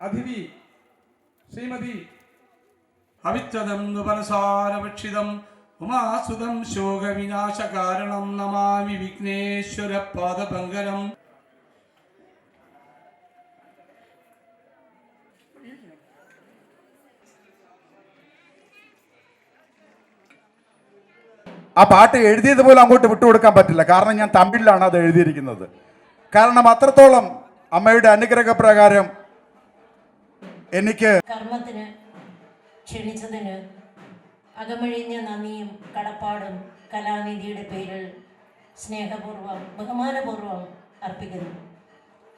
അതിഥി ശ്രീമതി അവിച്ചതം നുപനസാരഭക്ഷിതം ഉമാസുതം ശോകവിനാശകാരണം നമാമി വിഘ്നേശ്വര പാദപങ്കരം ആ പാട്ട് എഴുതിയത് പോലും അങ്ങോട്ട് വിട്ടുകൊടുക്കാൻ പറ്റില്ല. കാരണം ഞാൻ തമിഴിലാണ് അത് എഴുതിയിരിക്കുന്നത്. കാരണം അത്രത്തോളം അമ്മയുടെ അനുഗ്രഹപ്രകാരം എനിക്ക് കർമ്മത്തിന് ക്ഷണിച്ചതിന് അകമഴിഞ്ഞ നന്ദിയും കടപ്പാടും കലാനിധിയുടെ പേരിൽ സ്നേഹപൂർവം ബഹുമാനപൂർവം അർപ്പിക്കുന്നു.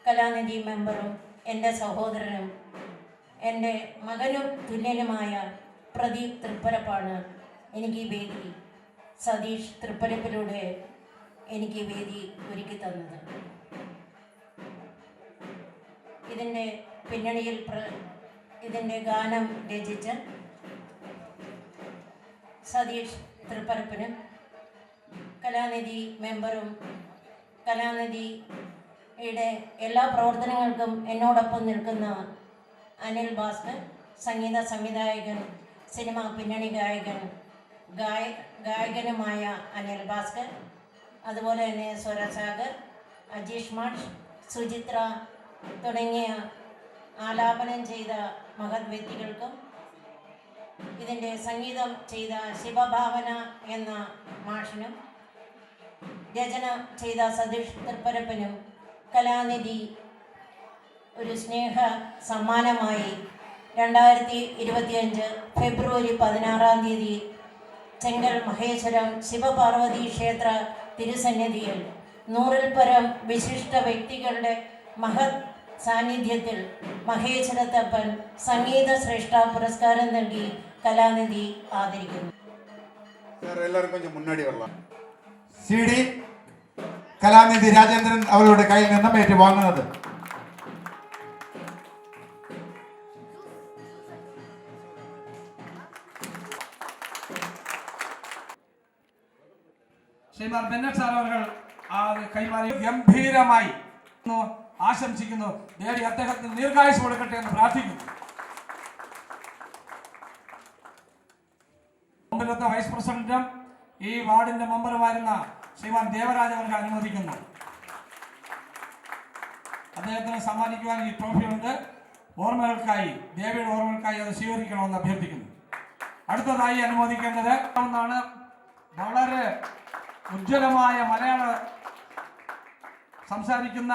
കലാനിധി മെമ്പറും എന്റെ സഹോദരനും എന്റെ മകനും തുല്യനുമായ പ്രദീപ് തൃപ്പരപ്പാണ് എനിക്ക് ഈ വേദി സതീഷ് തൃപ്പരപ്പിലൂടെ എനിക്ക് വേദി ഒരുക്കി തന്നത്. ഇതിന്റെ പിന്നണിയിൽ പ്ര ഇതിന്റെ ഗാനം രചിച്ച സതീഷ് തൃപ്പരപ്പനും കലാനിധി മെമ്പറും കലാനിധിയുടെ എല്ലാ പ്രവർത്തനങ്ങൾക്കും എന്നോടൊപ്പം നിൽക്കുന്ന അനിൽ ഭാസ്കർ സംഗീത സംവിധായകൻ സിനിമ പിന്നണി ഗായകൻ ഗായ ഗായകനുമായ അനിൽ ഭാസ്കർ അതുപോലെ തന്നെ സ്വരസാഗർ അജീഷ് മാഷ് സുചിത്ര തുടങ്ങിയ ആലാപനം ചെയ്ത മഹത് വ്യക്തികൾക്കും ഇതിന്റെ സംഗീതം ചെയ്ത ശിവഭാവന എന്ന മാഷിനും രചന ചെയ്ത സതീഷ് തൃപ്പരപ്പനും കലാനിധി ഒരു സ്നേഹ സമ്മാനമായി രണ്ടായിരത്തി ഇരുപത്തിയഞ്ച് ഫെബ്രുവരി പതിനാറാം തീയതി ചെങ്കൽ മഹേശ്വരം ശിവപാർവതി ക്ഷേത്ര തിരുസന്നിധിയിൽ നൂറിൽ പരം വിശിഷ്ട വ്യക്തികളുടെ മഹത് സാന്നിധ്യത്തിൽ മഹേശ്വരത്തപ്പൻ സംഗീത ശ്രേഷ്ഠ പുരസ്കാരം നൽകി കലാനിധി ആദരിക്കുന്നു. സാർ എല്ലാവരും കൊഞ്ചം മുന്നാടി വരണം സി ഡി കലാനിധി രാജേന്ദ്രൻ അവരുടെ കയ്യിൽ നിന്നും ഏറ്റുവാങ്ങുന്നത് ശ്രീമാൻ ബെന്നറ്റ് സാർ അവർ ആ കൈമാറി ഗംഭീരമായി. ആശംസിക്കുന്നു. ദേവി അദ്ദേഹത്തിന് ദീർഘായുസ് കൊടുക്കട്ടെ എന്ന് പ്രാർത്ഥിക്കുന്നു. വൈസ് പ്രസിഡന്റും ഈ വാർഡിന്റെ മെമ്പറുമായിരുന്ന ശ്രീമാൻ ദേവരാജ് അവർക്ക് അനുമോദിക്കുന്നു. അദ്ദേഹത്തിന് സമ്മാനിക്കുവാൻ ഈ ട്രോഫി ഉണ്ട്. ഓർമ്മകൾക്കായി ദേവിയുടെ ഓർമ്മകൾക്കായി അത് സ്വീകരിക്കണമെന്ന് അഭ്യർത്ഥിക്കുന്നു. അടുത്തതായി അനുമോദിക്കേണ്ടത് ഒന്നാണ് വളരെ ഉജ്ജ്വലമായ മലയാള സംസാരിക്കുന്ന